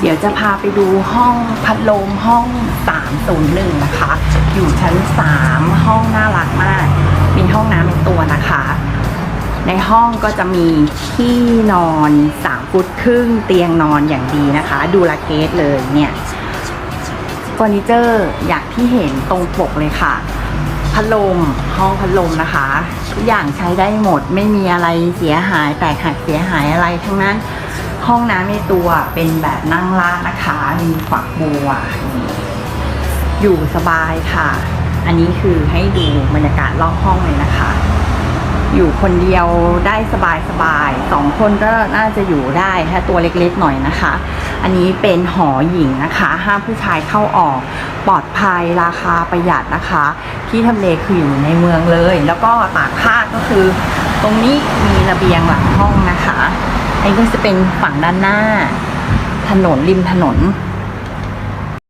เดี๋ยวจะพาไปดูห้องพัดลมห้อง 301 นะคะ อยู่ชั้น 3 ห้องน่ารักมาก มีห้องน้ำเป็นตัวนะคะ ในห้องก็จะมีที่นอน 3 ฟุตครึ่งเตียงนอนอย่างดีนะคะ ดูลาเกสเลยเนี่ยเฟอร์นิเจอร์อย่างที่เห็นตรงปกเลยค่ะ พัดลมห้องพัดลมนะคะ ทุกอย่างใช้ได้หมดไม่มีอะไรเสียหายแตกหักเสียหายอะไรทั้งนั้น ห้องน้ำในตัวเป็นแบบนั่งลาดนะคะ มีฝักบัวอยู่สบายค่ะ อันนี้คือให้ดูบรรยากาศรอบห้องเลยนะคะ อยู่คนเดียวได้สบายสบายๆสองคนก็น่าจะอยู่ได้ถ้าตัวเล็กๆหน่อยนะคะ อันนี้เป็นหอหญิงนะคะ ห้ามผู้ชายเข้าออกปลอดภัยราคาประหยัดนะคะ ที่ทำเลคืออยู่ในเมืองเลย แล้วก็ตากผ้าก็คือ ตรงนี้มีระเบียงหลังห้องนะคะ อันนี้ก็จะเป็นฝั่งด้านหน้า ถนนริมถนน